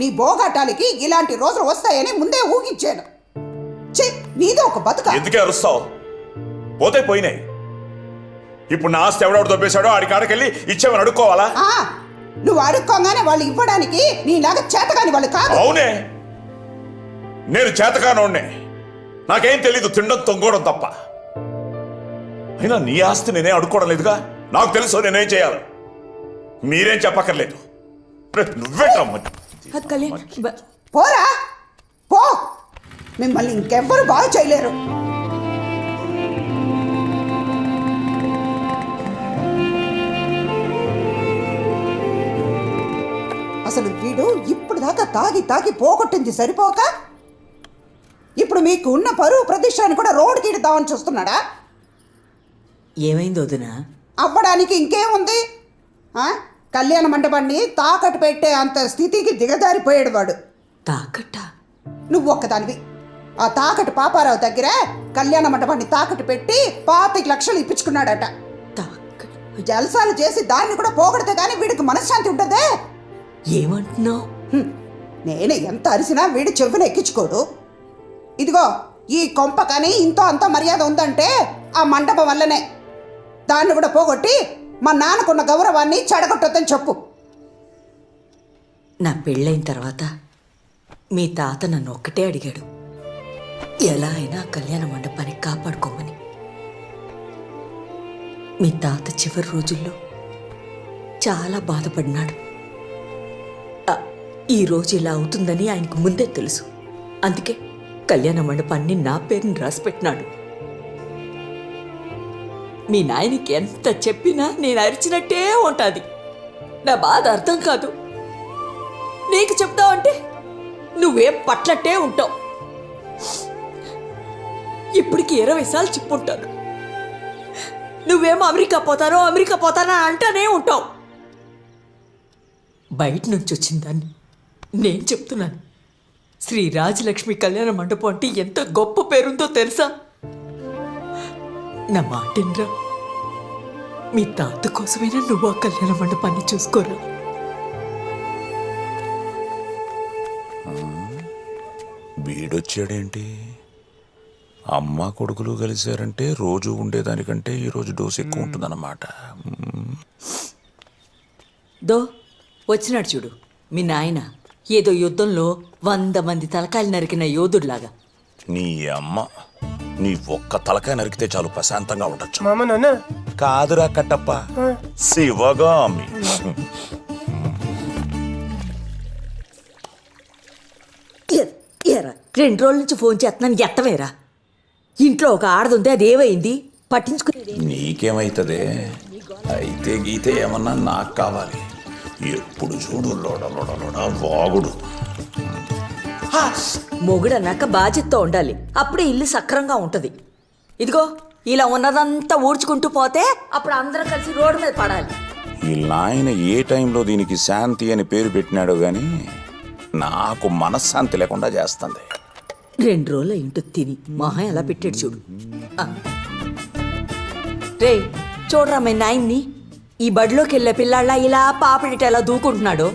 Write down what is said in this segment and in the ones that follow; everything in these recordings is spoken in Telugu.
నీ బోగాటాలకి ఇలాంటి రోజులు వస్తాయని ముందే ఊహించాను. ఛీ నీదే ఒక బతుక. ఎందుకే అరుస్తావు? పోతే పోయినాయి. ఇప్పుడు నా ఆస్తి ఎవడెవడు దొబ్బేశాడో ఆడి కాడకెళ్ళి ఇచ్చేమని అడుక్కోవాలా? ఆ, నువ్వు అడుక్కోగానే వాళ్ళు ఇవ్వడానికి నీలాగా చేతగాని వాళ్ళు కాదు. అవునే. నేను చేతకానోడ్నే. నాకేం తెలీదు తినడం తొంగోవడం తప్ప. అయినా నీ ఆస్తి నేనే అడుక్కోవడం లేదుగా? నాకు తెలుసు నేనేం చేయాలి. మీరేం చెప్పక్కర్లేదు. రే, నువ్వేంటమ్మా ఆ కళ్యాణ్ పోరా పో. మిమ్మల్ని ఇంకెవ్వరు బాగు చేయలేరు. అసలు వీడు ఇప్పుడు దాకా తాగి తాగి పోగొట్టింది సరిపోక? ఇప్పుడు మీకు ఉన్న పరువు ప్రతిష్టాన్ని కూడా రోడ్డుకి ఇడదామని చూస్తున్నాడా? ఏమైంది వదినా? అవ్వడానికి ఇంకేముంది? ఆ? కళ్యాణ మండపాన్ని తాకట్టు పెట్టే అంత స్థితికి దిగజారిపోయాడు వాడు. తాకట్ట? నువ్వు ఒక్కదానివి. ఆ తాకట్టు పాపారావు దగ్గర కళ్యాణ మండపాన్ని తాకట్టు పెట్టి పాతిక లక్షలు ఇప్పించుకున్నాడట. జలసాలు చేసి దాన్ని కూడా పోగొడితే కానీ వీడికి మనశ్శాంతి ఉంటుందే ఏమంటున్నావు. నేను ఎంత అరిసినా వీడి చెవున ఎక్కించుకోడు ఇదిగో ఈ కొంప కానీ ఇంతో అంత మర్యాద ఉందంటే ఆ మండపం వల్లనే. దాన్ని కూడా పోగొట్టి మా నాన్నకున్న గౌరవాన్ని చెడగొట్టొద్దని చెప్పు. నా పెళ్ళైన తర్వాత మీ తాత నన్ను ఒక్కటే అడిగాడు. ఎలా అయినా కళ్యాణ మండపాన్ని కాపాడుకోమని. మీ తాత చివరి రోజుల్లో చాలా బాధపడినాడు. ఈ రోజు ఇలా అవుతుందని ఆయనకు ముందే తెలుసు. అందుకే కళ్యాణ మండపాన్ని నా పేరుని రాసిపెట్టినాడు. మీ నాయనకి ఎంత చెప్పినా నేను అరిచినట్టే ఉంటుంది. నా బాధ అర్థం కాదు. నీకు చెప్తావంటే నువ్వేం పట్లట్టే ఉంటావు. ఇప్పటికి ఇరవై సార్లు చెప్పుంటాను. నువ్వేమో అమెరికా పోతానో అమెరికా పోతానో అంటానే ఉంటావు. బయట నుంచి వచ్చిన దాన్ని నేను చెప్తున్నాను. శ్రీ రాజలక్ష్మి కళ్యాణ మండపం అంటే ఎంత గొప్ప పేరుందో తెలుసా? నా మాటిన్రా మీ తాత కోసమైనా నువ్వు ఆ కళ్యాణ మండపాన్ని చూసుకోరా? వీడొచ్చాడేంటి? అమ్మ కొడుకులు కలిశారంటే రోజు ఉండేదానికంటే ఈరోజు డోసు ఎక్కువ ఉంటుందన్నమాట. దో వచ్చినాడు చూడు మీ నాయన ఏదో యుద్ధంలో వంద మంది తలకాయలు నరికిన యోధుడిలాగా. నీ అమ్మ. నీ ఒక్క తలకాయ నరికితే చాలు ప్రశాంతంగా ఉండొచ్చు. మామ నాన్న. కాదురా కట్టప్ప. శివగామి. ఏరా రెండు రోజుల నుంచి ఫోన్ చేస్తున్నాను ఎత్తవేరా? ఇంట్లో ఒక ఆడదుంది అది ఏమైంది? పట్టించుకునేది నీకేమైతదే? అయితే గీతే ఏమన్నా నాకు కావాలి. ఎప్పుడు చూడు లోడ లోడ లోడ వాగుడు. మొగుడన్నాక బాధ్యతతో ఉండాలి. అప్పుడే ఇల్లు సక్రంగా ఉంటది. ఇదిగో ఇలా ఉన్నదంతా ఊడ్చుకుంటూ పోతే అప్పుడు అందరం కలిసి రోడ్డు మీద పడాలి. ఈ నాయన ఏ టైంలో దీనికి శాంతి అని పేరు పెట్టినాడో గాని నాకు మనశ్శాంతి లేకుండా చేస్తుంది. రెండు రోజులు ఇంటూ తిని మహా ఎలా పెట్టాడు చూడు. ఆ. రే చూడరా మీ నాయన్ని? ఈ బడిలోకి వెళ్ళే పిల్లాళ్ళ ఇలా పాపిడిట ఎలా దూకుంటున్నాడు?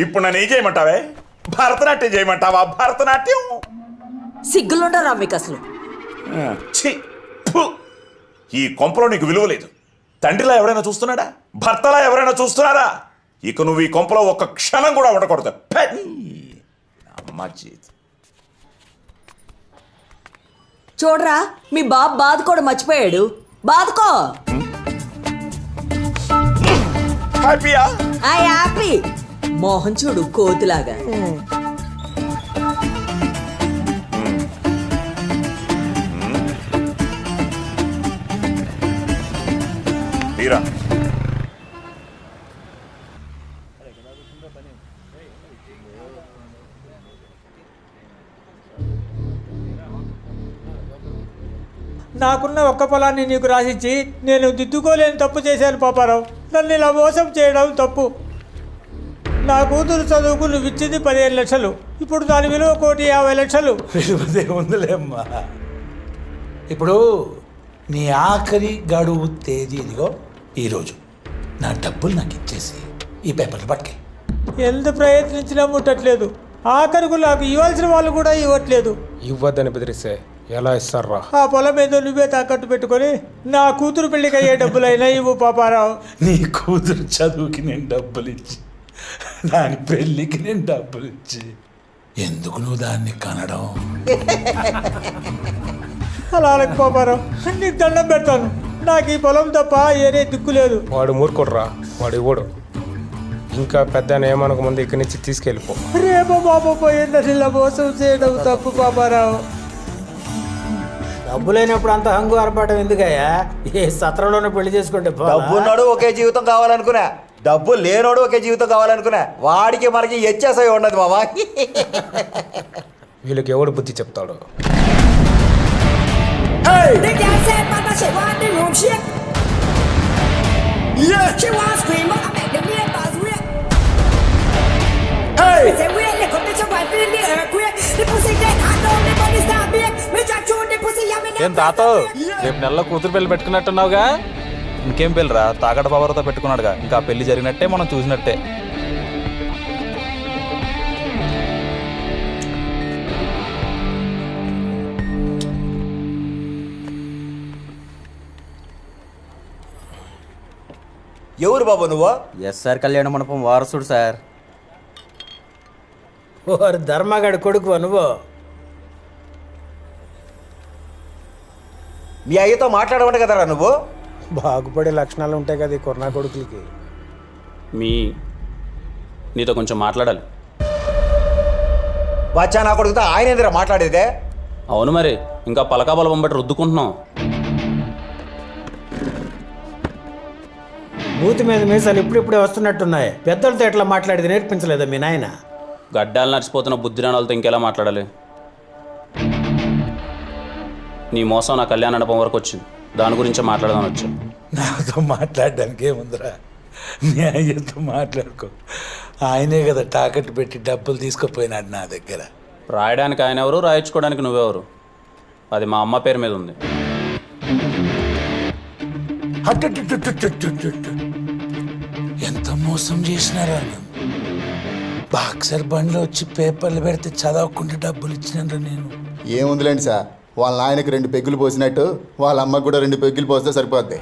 ఇప్పుడు నన్ను ఏం చేయమంటావే? భరతనాట్యం చేయమంటావా? భరతనాట్యం? సిగ్గులుండరా మీకు అసలు. ఛీ! ఫు! ఈ కొంపలో నీకు విలువ లేదు. తండ్రిలా ఎవరైనా చూస్తున్నాడా? భర్తలా ఎవరైనా చూస్తున్నారా? ఇక నువ్వు ఈ కొంపలో ఒక్క క్షణం కూడా ఉండకూడదు. పె! అమ్మ జీత్. చూడరా మీ బాబు బాదుకోవడం మర్చిపోయాడు. బాదుకో. హ్యాపీయా? ఆ యాపీ మోహన్ చూడు కోతిలాగా. తీరా. నాకున్న ఒక్క పొలాన్ని నీకు రాసిచ్చి నేను దిద్దుకోలేని తప్పు చేశాను పాపారావు. నన్ను ఇలా మోసం చేయడం తప్పు. నా కూతురు చదువుకు నువ్వు ఇచ్చింది పదిహేను లక్షలు. ఇప్పుడు దాని విలువ కోటి యాభై లక్షలు. విలువదే ఉందిలేమ్మా ఇప్పుడు నీ ఆఖరి గడువు తేదీ ఇదిగో ఈరోజు నా డబ్బులు నాకు ఇచ్చేసి ఈ పేపర్లు పట్టుకే. ఎంత ప్రయత్నించినా ముట్టట్లేదు. ఆఖరుకు నాకు ఇవ్వాల్సిన వాళ్ళు కూడా ఇవ్వట్లేదు. ఇవ్వద్దని బెదిరిస్తే ఎలా ఇస్తారా? ఆ పొలం ఏదో నువ్వే తాకట్టు పెట్టుకొని నా కూతురు పెళ్ళికి అయ్యే డబ్బులైనా ఇవ్వు పాపారావు. నీ కూతురు చదువుకి నేను డబ్బులు ఇచ్చి దాని పెళ్ళికి నేను డబ్బులు ఇచ్చి. ఎందుకు నువ్వు దాన్ని కనడం? అలా అనకు పాపారావు నీకు దండం పెడతాను. నాకు ఈ పొలం తప్ప ఏరే దిక్కు లేదు. వాడు మూర్ఖుడురా. వాడు ఇవ్వడు. ఇంకా పెద్ద ఏమనక ముందు ఇక్కడి నుంచి తీసుకెళ్ళిపో. రేపో బాబు పోయిందని ఇలా మోసం చేయడం తప్పు పాపారావు? డబ్బు లేనప్పుడు అంత హంగు ఆర్పాటం ఎందుకయ్యా? ఏ సత్రంలోనే పెళ్ళి చేసుకుంటే? డబ్బు ఉన్నాడు ఒకే జీవితం కావాలనుకున్నా. డబ్బు లేనోడు ఒక జీవితం కావాలనుకున్నా వాడికి మనకి ఎచ్చేసాయి ఉండదు బాబా వీళ్ళకి ఎవడు బుద్ధి చెప్తాడు? ఏం తాత రేపు నెలలో కూతురు పెళ్ళి పెట్టుకున్నట్టున్నావుగా? ఇంకేం పెళ్ళిరా? తాకట పవర్తో పెట్టుకున్నాడుగా. ఇంకా పెళ్ళి జరిగినట్టే మనం చూసినట్టే. ఎవరు బాబు నువ్వు? ఎస్ఆర్ కళ్యాణ మండపం వారసుడు సార్. ఓరి ధర్మగాడి కొడుకు నువ్వు? మీ అయ్యతో మాట్లాడమంట కదరా నువ్వు? బాగుపడే లక్షణాలు ఉంటాయి కదా ఈ కొరనా కొడుకులకి. మీ నీతో కొంచెం మాట్లాడాలి. బచ్చా నా కొడుకుతో ఆయన ఏందిరా మాట్లాడేదే? అవును మరి ఇంకా పలకా బలపం బట్టి రుద్దుకుంటున్నాం. మూతి మీద మీసాలు ఇప్పుడిప్పుడే వస్తున్నట్టున్నాయి. పెద్దలతో ఎట్లా మాట్లాడేది నేర్పించలేదా మీ నాయన? గడ్డాలు నడిచిపోతున్న బుద్ధిరాణాలతో ఇంకెలా మాట్లాడాలి? నీ మోసం నా కళ్యాణ మండపం వరకు వచ్చింది. దాని గురించే మాట్లాడదాం వచ్చాను. నాతో మాట్లాడడానికి ఏముందిరా? నీ అయ్యతో మాట్లాడుకో. ఆయనే కదా తాకట్టు పెట్టి డబ్బులు తీసుకుపోయినాడు నా దగ్గర. రాయడానికి ఆయన ఎవరు రాయించుకోవడానికి నువ్వెవరు? అది మా అమ్మ పేరు మీద ఉంది. ఎంత మోసం చేసినారా బాక్సర్ బండిలో వచ్చి పేపర్లు పెడితే చదవకుండా డబ్బులు ఇచ్చినారా నేను. ఏముందిలేండి సార్? వాళ్ళ నాయనకి రెండు పెగ్గులు పోసినట్టు వాళ్ళ అమ్మకు కూడా రెండు పెగ్గులు పోస్తే సరిపోద్ది.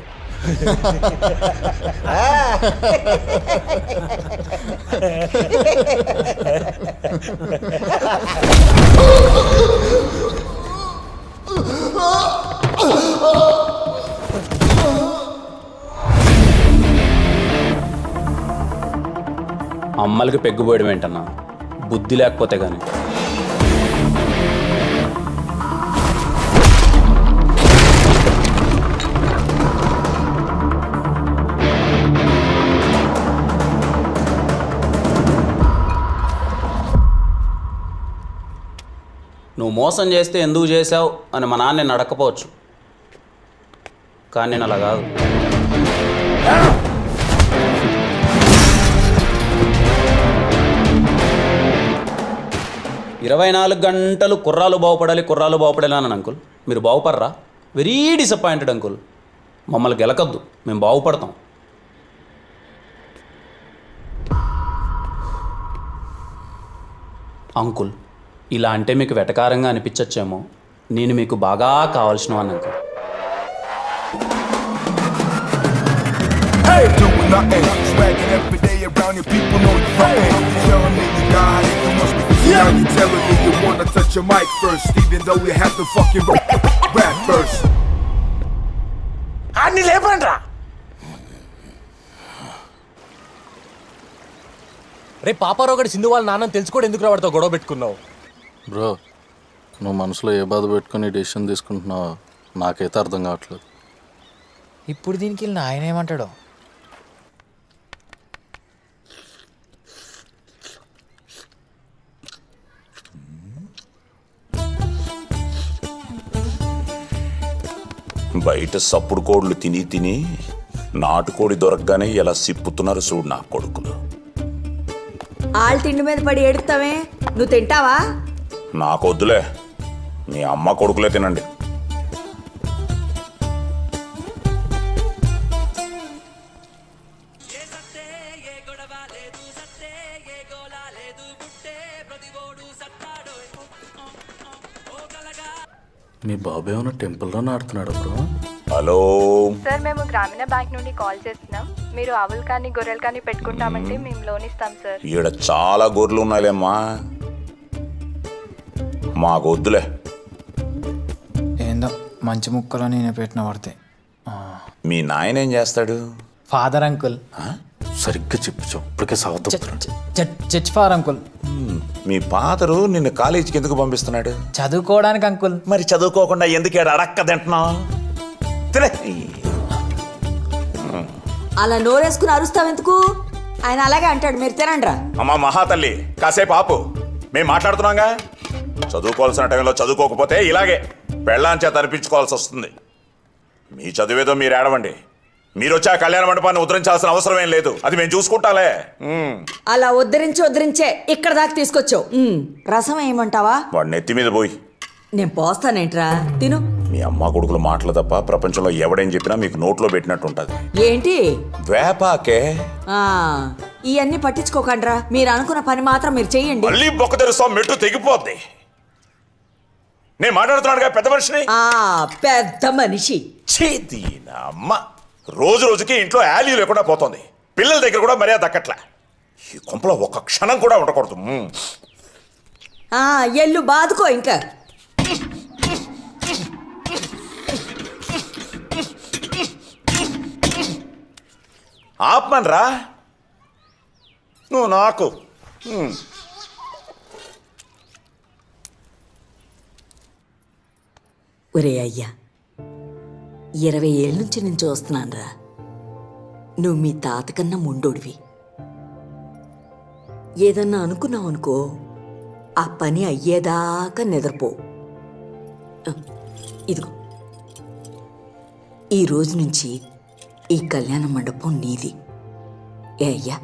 అమ్మలకి పెగ్గుపోయడం ఏంటన్నా? బుద్ధి లేకపోతే కానీ నువ్వు మోసం చేస్తే ఎందుకు చేశావు అని మా నాన్న నేను అడగకపోవచ్చు కానీ నేను అలా కాదు. ఇరవై నాలుగు గంటలు కుర్రాలు బాగుపడాలి కుర్రాలు బాగుపడాలి అని అంకుల్. మీరు బాగుపడరా? Very disappointed uncle. మమ్మల్ని గెలకద్దు మేము బాగుపడతాం. అంకుల్ ఇలా అంటే మీకు వెటకారంగా అనిపించచ్చేమో. నేను మీకు బాగా కావాల్సిన వాళ్ళకు రే పాపారావు గడి సింధు వాళ్ళ నాన్న తెలుసుకోవడం ఎందుకు రావడంతో గొడవ పెట్టుకున్నావు? బ్రో నువ్వు మనసులో ఏ బాధ పెట్టుకుని డెసిషన్ తీసుకుంటున్నావో నాకైతే అర్థం కావట్లేదు. ఇప్పుడు దీనికి వెళ్ళిన ఆయన ఏమంటాడో? బయట సప్పుడు కోళ్ళు తిని తిని నాటుకోడి దొరకగానే ఎలా సిప్పుతున్నారు చూడు నా కొడుకులు. ఆళ్ళ తిండి మీద పడి ఏడుతావే నువ్వు తింటావా? నాకొద్దులే. మీ అమ్మ కొడుకులే తినండి. మీ బాబు ఏమైనా టెంపుల్లో ఆడుతున్నాడు బ్రో? హలో? సార్ మేము గ్రామీణ బ్యాంక్ నుండి కాల్ చేస్తున్నాం. మీరు ఆవులు కానీ గొర్రెలు కానీ పెట్టుకుంటామంటే మేము లోన్ ఇస్తాం సార్. ఈడ చాలా గొర్రెలు ఉన్నాయిలేమ్మా. మాకు వద్దులే ఏందో మంచి ముక్కలో నేను పెట్టిన పడితే మీ నాయన ఏం చేస్తాడు? Father uncle. సరిగ్గా చెప్పించావు ఇప్పటికే చర్చ్ ఫాదర్ అంకుల్. మీ పాతరు నిన్ను కాలేజీకి ఎందుకు పంపిస్తున్నాడు? చదువుకోవడానికి అంకుల్. మరి చదువుకోకుండా ఎందుకు అడక్క తింటున్నావు? అలా నోరేసుకుని అరుస్తావెందుకు ఆయన అలాగే అంటాడు మీరు తినండి రా అమ్మా మహాతల్లి కాసేపు ఆపు. మేము మాట్లాడుతున్నాగా? చదువుకోవాల్సిన టైంలో చదువుకోకపోతే ఇలాగే పెళ్ళాం చేత అనిపించుకోవాల్సి వస్తుంది. మీ చదివేదో మీరు ఏడవండి. మీరు వచ్చి ఆ కళ్యాణ మండపాన్ని ఉద్ధరించాల్సిన అవసరం ఏం లేదు. అది మేము చూసుకుంటాలే. అలా ఉద్ధరించి ఉద్ధరించే ఇక్కడ దాకా తీసుకొచ్చావు. రసం ఏమంటావా? వాడి నెత్తి మీద పోయి. నేను పోస్తానేంట్రా? తిను. మీ అమ్మ కొడుకుల మాటలు తప్ప ప్రపంచంలో ఎవడేం చెప్పినా మీకు నోట్లో పెట్టినట్టు ఉంటుంది ఏంటి? వేపాకే. ఇవన్నీ పట్టించుకోకండ్రా. మీరు అనుకున్న పని మాత్రం మీరు చెయ్యండి మళ్ళీ బొక్క తెరుస్తాం మెట్టు తెగిపోద్ది. నేను మాట్లాడుతున్నాడుగా పెద్ద మనిషిని? ఆ పెద్ద మనిషి. చేతి అమ్మ రోజు రోజుకి ఇంట్లో యాలీ లేకుండా పోతుంది. పిల్లల దగ్గర కూడా మర్యాద దక్కట్లే. ఈ కొంపలో ఒక్క క్షణం కూడా ఉండకూడదు. మ్మ్. ఆ ఎల్లు బాదుకో ఇంకా. ఆపమనరా? నువ్వు నాకు. మ్మ్. ఒరే అయ్యా ఇరవై ఏళ్ళ నుంచి నేను చూస్తున్నానురా. నువ్వు మీ తాతకన్నా ముండోడివి. ఏదన్నా అనుకున్నావు అనుకో ఆ పని అయ్యేదాకా నిద్రపో. ఇదిగో. ఈ రోజు నుంచి ఈ కళ్యాణ మండపం నీది. ఏ అయ్యా?